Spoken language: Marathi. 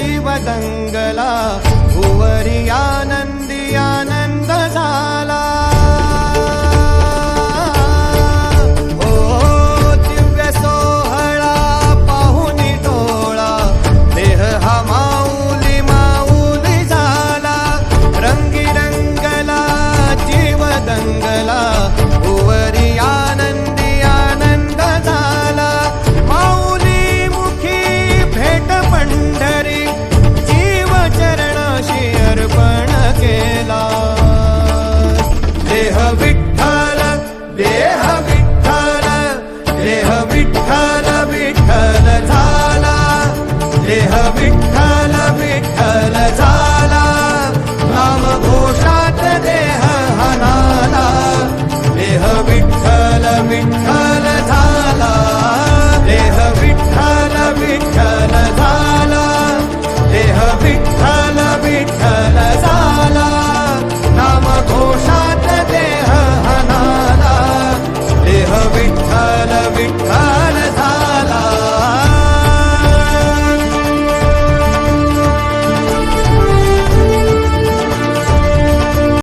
जीव दंगला भुवरी आनंदी आनंद झाला हो दिव्य सोहळा पाहुनी टोळा देह हा माऊली माऊली झाला रंगी रंगला जीव दंगला Yeah.